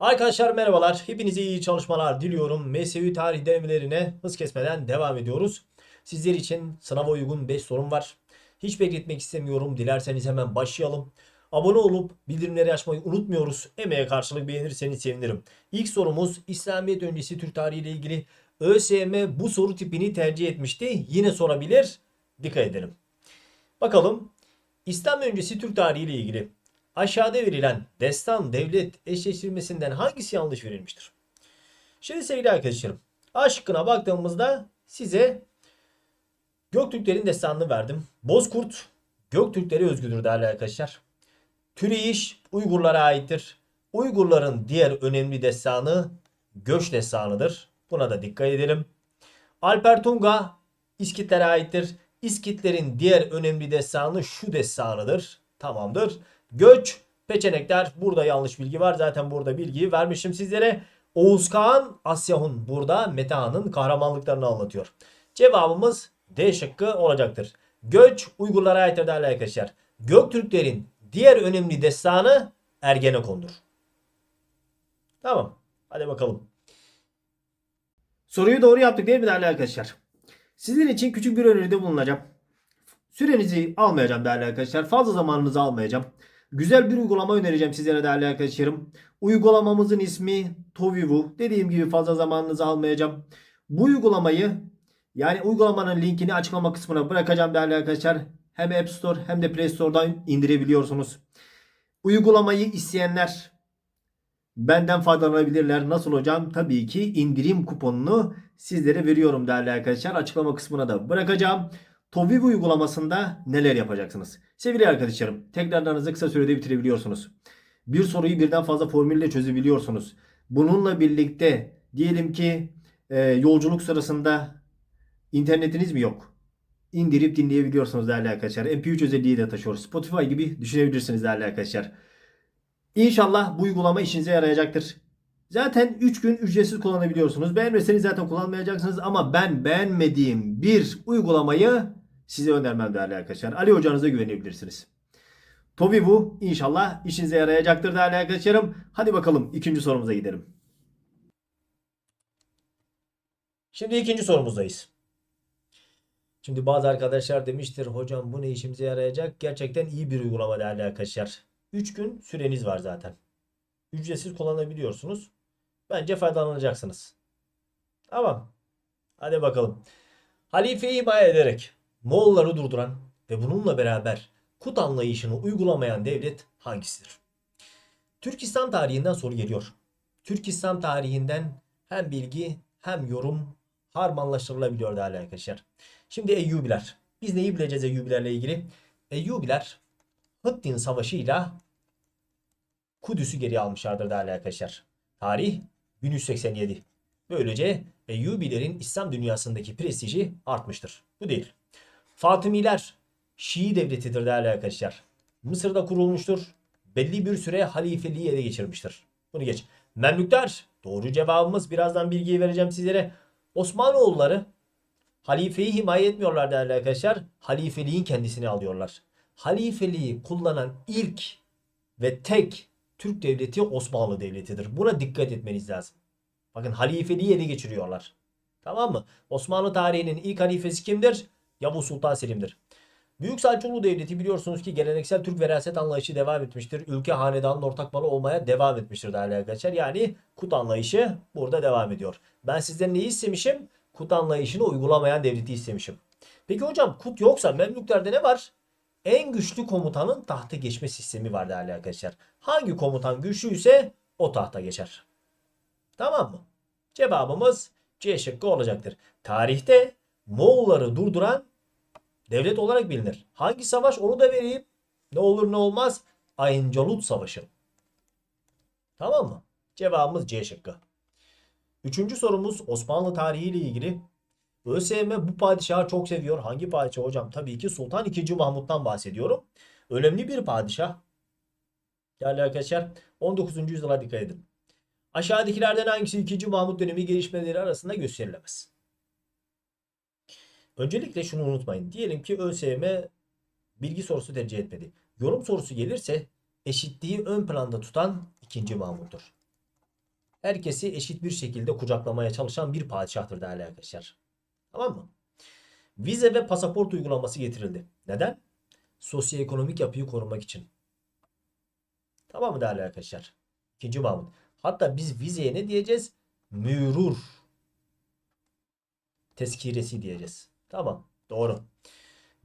Arkadaşlar merhabalar. Hepinize iyi çalışmalar diliyorum. MSÜ tarih denemelerine hız kesmeden devam ediyoruz. Sizler için sınava uygun 5 sorum var. Hiç bekletmek istemiyorum. Dilerseniz hemen başlayalım. Abone olup bildirimleri açmayı unutmuyoruz. Emeğe karşılık beğenirseniz sevinirim. İlk sorumuz İslamiyet öncesi Türk tarihi ile ilgili. ÖSYM bu soru tipini tercih etmişti. Yine sorabilir. Dikkat edelim. Bakalım İslam öncesi Türk tarihi ile ilgili aşağıda verilen destan devlet eşleştirmesinden hangisi yanlış verilmiştir? Şimdi sevgili arkadaşlarım A baktığımızda size Göktürklerin destanını verdim. Bozkurt Göktürklere özgüdür değerli arkadaşlar. Türeyiş Uygurlara aittir. Uygurların diğer önemli destanı Göç destanıdır. Buna da dikkat edelim. Alper Tunga İskitlere aittir. İskitlerin diğer önemli destanı şu destanıdır. Tamamdır. Göç, Peçenekler. Burada yanlış bilgi var. Zaten burada bilgiyi vermişim sizlere. Oğuz Kağan, Asyahun burada Metehan'ın kahramanlıklarını anlatıyor. Cevabımız D şıkkı olacaktır. Göç Uygurlara aittir değerli arkadaşlar. Göktürklerin diğer önemli destanı Ergenekon'dur. Tamam. Hadi bakalım. Soruyu doğru yaptık değil mi değerli arkadaşlar? Sizin için küçük bir öneride bulunacağım. Sürenizi almayacağım değerli arkadaşlar. Fazla zamanınızı almayacağım. Güzel bir uygulama önereceğim sizlere değerli arkadaşlarım. Uygulamamızın ismi Tovivu. Dediğim gibi fazla zamanınızı almayacağım. Bu uygulamayı yani uygulamanın linkini açıklama kısmına bırakacağım değerli arkadaşlar. Hem App Store hem de Play Store'dan indirebiliyorsunuz. Uygulamayı isteyenler benden faydalanabilirler. Nasıl hocam? Tabii ki indirim kuponunu sizlere veriyorum değerli arkadaşlar. Açıklama kısmına da bırakacağım. Toviv uygulamasında neler yapacaksınız? Sevgili arkadaşlarım, tekrarlarınızı kısa sürede bitirebiliyorsunuz. Bir soruyu birden fazla formülle çözebiliyorsunuz. Bununla birlikte diyelim ki e, yolculuk sırasında internetiniz mi yok? İndirip dinleyebiliyorsunuz değerli arkadaşlar. MP3 özelliği de taşıyor. Spotify gibi düşünebilirsiniz değerli arkadaşlar. İnşallah bu uygulama işinize yarayacaktır. Zaten 3 gün ücretsiz kullanabiliyorsunuz. Beğenmeseniz zaten kullanmayacaksınız ama ben beğenmediğim bir uygulamayı size önermem değerli arkadaşlar. Ali hocanıza güvenebilirsiniz. Tobi bu. İnşallah işinize yarayacaktır değerli arkadaşlarım. Hadi bakalım ikinci sorumuza gidelim. Şimdi ikinci sorumuzdayız. Şimdi bazı arkadaşlar demiştir hocam bu ne işimize yarayacak? Gerçekten iyi bir uygulama değerli arkadaşlar. 3 gün süreniz var zaten. Ücretsiz kullanabiliyorsunuz. Bence faydalanacaksınız. Tamam. Hadi bakalım. Halifeyi himaye ederek Moğolları durduran ve bununla beraber Kut anlayışını uygulamayan devlet hangisidir? Türk İslam tarihinden soru geliyor. Türk İslam tarihinden hem bilgi hem yorum harmanlaştırılabiliyor değerli arkadaşlar. Şimdi Eyyubiler. Biz neyi bileceğiz Eyyubilerle ilgili? Eyyubiler Hıttin Savaşı'yla Kudüs'ü geri almışlardır değerli arkadaşlar. Tarih 1187. Böylece Eyyubilerin İslam dünyasındaki prestiji artmıştır. Bu değil. Fatımiler Şii devletidir değerli arkadaşlar. Mısır'da kurulmuştur. Belli bir süre halifeliği ele geçirmiştir. Bunu geç. Memlükler doğru cevabımız. Birazdan bilgiyi vereceğim sizlere. Osmanoğulları halifeyi himaye etmiyorlar değerli arkadaşlar. Halifeliğin kendisini alıyorlar. Halifeliği kullanan ilk ve tek Türk devleti Osmanlı devletidir. Buna dikkat etmeniz lazım. Bakın halifeliği ele geçiriyorlar. Tamam mı? Osmanlı tarihinin ilk halifesi kimdir? Yavuz Sultan Selim'dir. Büyük Selçuklu Devleti biliyorsunuz ki geleneksel Türk veraset anlayışı devam etmiştir. Ülke hanedanın ortak malı olmaya devam etmiştir değerli arkadaşlar. Yani kut anlayışı burada devam ediyor. Ben sizden neyi istemişim? Kut anlayışını uygulamayan devleti istemişim. Peki hocam kut yoksa Memlüklerde ne var? En güçlü komutanın tahta geçme sistemi var değerli arkadaşlar. Hangi komutan güçlüyse o tahta geçer. Tamam mı? Cevabımız C şıkkı olacaktır. Tarihte Moğolları durduran devlet olarak bilinir. Hangi savaş onu da vereyim. Ne olur ne olmaz. Ayıncalut Savaşı. Tamam mı? Cevabımız C şıkkı. Üçüncü sorumuz Osmanlı tarihi ile ilgili. ÖSYM bu padişahı çok seviyor. Hangi padişah hocam? Tabii ki Sultan II. Mahmut'tan bahsediyorum. Önemli bir padişah. Değerli arkadaşlar 19. yüzyıla dikkat edin. Aşağıdakilerden hangisi 2. Mahmut dönemi gelişmeleri arasında gösterilemez? Öncelikle şunu unutmayın. Diyelim ki ÖSYM bilgi sorusu tercih etmedi. Yorum sorusu gelirse eşitliği ön planda tutan 2. Mahmut'tur. herkesi eşit bir şekilde kucaklamaya çalışan bir padişahtır değerli arkadaşlar. Tamam mı? Vize ve pasaport uygulaması getirildi. Neden? Sosyoekonomik yapıyı korumak için. Tamam mı değerli arkadaşlar? İkinci Mahmut. Hatta biz vizeye ne diyeceğiz? Mürur. Tezkiresi diyeceğiz. Tamam. Doğru.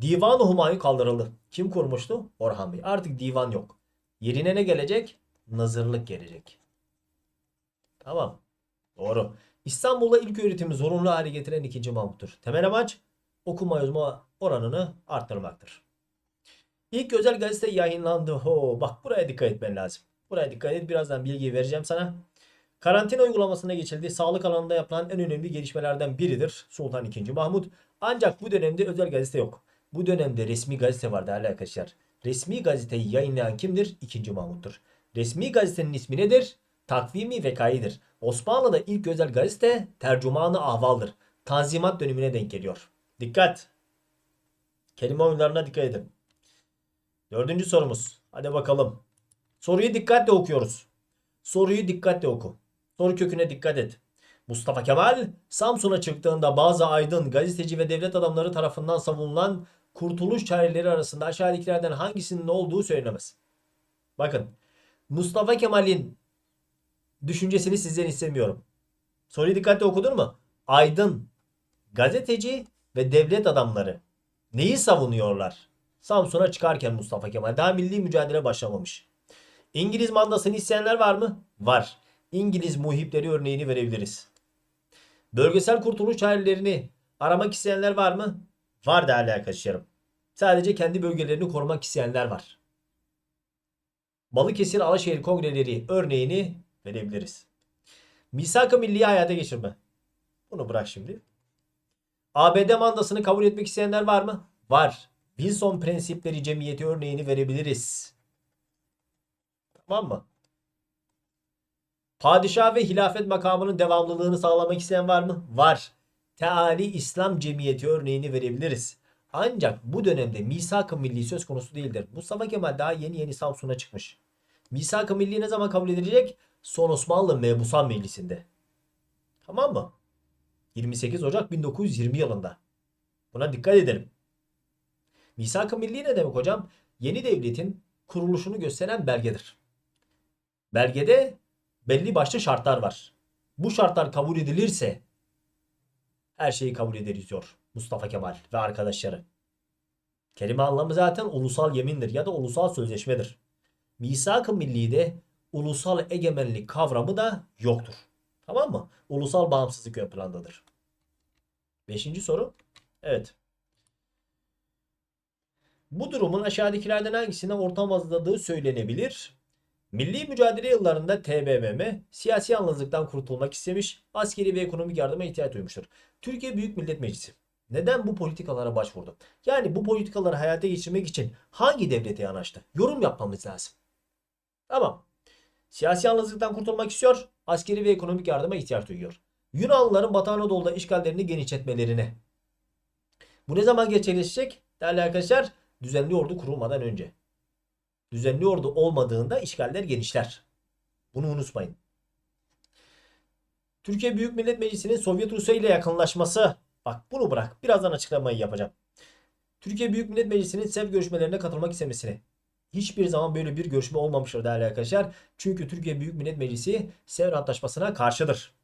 Divan-ı Humayun kaldırıldı. Kim kurmuştu? Orhan Bey. Artık divan yok. Yerine ne gelecek? Nazırlık gelecek. Tamam. Doğru. İstanbul'da ilk öğretimi zorunlu hale getiren 2. Mahmut'tur. Temel amaç okuma yazma oranını arttırmaktır. İlk özel gazete yayınlandı. Ho, bak buraya dikkat etmen lazım. Buraya dikkat et. Birazdan bilgi vereceğim sana. Karantina uygulamasına geçildi. Sağlık alanında yapılan en önemli gelişmelerden biridir Sultan II. Mahmut. Ancak bu dönemde özel gazete yok. Bu dönemde resmi gazete var değerli arkadaşlar. Resmi gazeteyi yayınlayan kimdir? 2. Mahmut'tur. Resmi gazetenin ismi nedir? Takvimi Vekai'dir. Osmanlı'da ilk özel gazete Tercümanı Ahval'dır. Tanzimat dönemine denk geliyor. Dikkat! Kelime oyunlarına dikkat edin. Dördüncü sorumuz. Hadi bakalım. Soruyu dikkatle okuyoruz. Soruyu dikkatle oku. Soru köküne dikkat et. Mustafa Kemal Samsun'a çıktığında bazı aydın, gazeteci ve devlet adamları tarafından savunulan kurtuluş çareleri arasında aşağıdakilerden hangisinin olduğu söylenemez. Bakın Mustafa Kemal'in düşüncesini sizden istemiyorum. Soruyu dikkatle okudun mu? Aydın, gazeteci ve devlet adamları neyi savunuyorlar? Samsun'a çıkarken Mustafa Kemal daha milli mücadele başlamamış. İngiliz mandasını isteyenler var mı? Var. İngiliz muhipleri örneğini verebiliriz. Bölgesel kurtuluş çarelerini aramak isteyenler var mı? Var değerli arkadaşlarım. Sadece kendi bölgelerini korumak isteyenler var. Balıkesir Alaşehir kongreleri örneğini verebiliriz. Misak-ı Milliye hayata geçirme. Bunu bırak şimdi. ABD mandasını kabul etmek isteyenler var mı? Var. Wilson prensipleri cemiyeti örneğini verebiliriz. Tamam mı? Padişah ve hilafet makamının devamlılığını sağlamak isteyen var mı? Var. Teali İslam Cemiyeti örneğini verebiliriz. Ancak bu dönemde misak-ı milli söz konusu değildir. Mustafa Kemal daha yeni yeni Samsun'a çıkmış. Misak-ı milli ne zaman kabul edilecek? Son Osmanlı Mebusan Meclisi'nde. Tamam mı? 28 Ocak 1920 yılında. Buna dikkat edelim. Misak-ı milli ne demek hocam? Yeni devletin kuruluşunu gösteren belgedir. Belgede belli başlı şartlar var. Bu şartlar kabul edilirse her şeyi kabul ederiz diyor Mustafa Kemal ve arkadaşları. Kelime anlamı zaten ulusal yemindir ya da ulusal sözleşmedir. Misak-ı Milli'de ulusal egemenlik kavramı da yoktur. Tamam mı? Ulusal bağımsızlık ön plandadır. Beşinci soru. Evet. Bu durumun aşağıdakilerden hangisine ortam hazırladığı söylenebilir? Milli mücadele yıllarında TBMM siyasi yalnızlıktan kurtulmak istemiş, askeri ve ekonomik yardıma ihtiyaç duymuştur. Türkiye Büyük Millet Meclisi neden bu politikalara başvurdu? Yani bu politikaları hayata geçirmek için hangi devlete yanaştı? Yorum yapmamız lazım. Tamam. Siyasi yalnızlıktan kurtulmak istiyor, askeri ve ekonomik yardıma ihtiyaç duyuyor. Yunanlıların Batı Anadolu'da işgallerini genişletmelerine. Bu ne zaman gerçekleşecek? Değerli arkadaşlar, düzenli ordu kurulmadan önce. Düzenli ordu olmadığında işgaller genişler. Bunu unutmayın. Türkiye Büyük Millet Meclisi'nin Sovyet Rusya ile yakınlaşması. Bak bunu bırak. Birazdan açıklamayı yapacağım. Türkiye Büyük Millet Meclisi'nin SEV görüşmelerine katılmak istemesini. Hiçbir zaman böyle bir görüşme olmamıştır değerli arkadaşlar. Çünkü Türkiye Büyük Millet Meclisi Sevr Antlaşması'na karşıdır.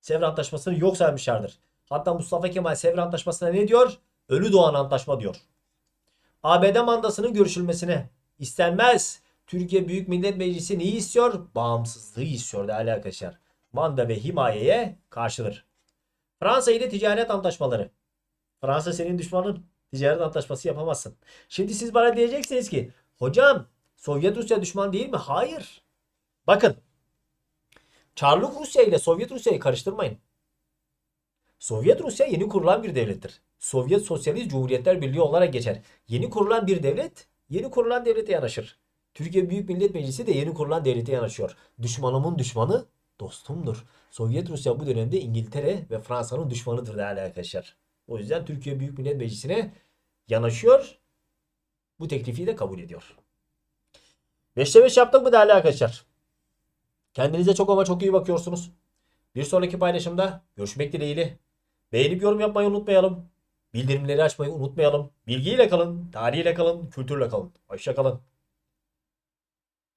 Sevr Antlaşması'nı yok saymışlardır. Hatta Mustafa Kemal Sevr Antlaşması'na ne diyor? Ölü doğan antlaşma diyor. ABD mandasının görüşülmesine istenmez. Türkiye Büyük Millet Meclisi neyi istiyor? Bağımsızlığı istiyor değerli arkadaşlar. Manda ve himayeye karşıdır. Fransa ile ticaret antlaşmaları. Fransa senin düşmanın. Ticaret antlaşması yapamazsın. Şimdi siz bana diyeceksiniz ki hocam Sovyet Rusya düşman değil mi? Hayır. Bakın. Çarlık Rusya ile Sovyet Rusya'yı karıştırmayın. Sovyet Rusya yeni kurulan bir devlettir. Sovyet Sosyalist Cumhuriyetler Birliği olarak geçer. Yeni kurulan bir devlet yeni kurulan devlete yanaşır. Türkiye Büyük Millet Meclisi de yeni kurulan devlete yanaşıyor. Düşmanımın düşmanı dostumdur. Sovyet Rusya bu dönemde İngiltere ve Fransa'nın düşmanıdır değerli arkadaşlar. O yüzden Türkiye Büyük Millet Meclisi'ne yanaşıyor. Bu teklifi de kabul ediyor. 5'te 5 yaptık mı değerli arkadaşlar? Kendinize çok ama çok iyi bakıyorsunuz. Bir sonraki paylaşımda görüşmek dileğiyle. Beğenip yorum yapmayı unutmayalım. Bildirimleri açmayı unutmayalım. Bilgiyle kalın, tarihiyle kalın, kültürle kalın. Hoşça kalın.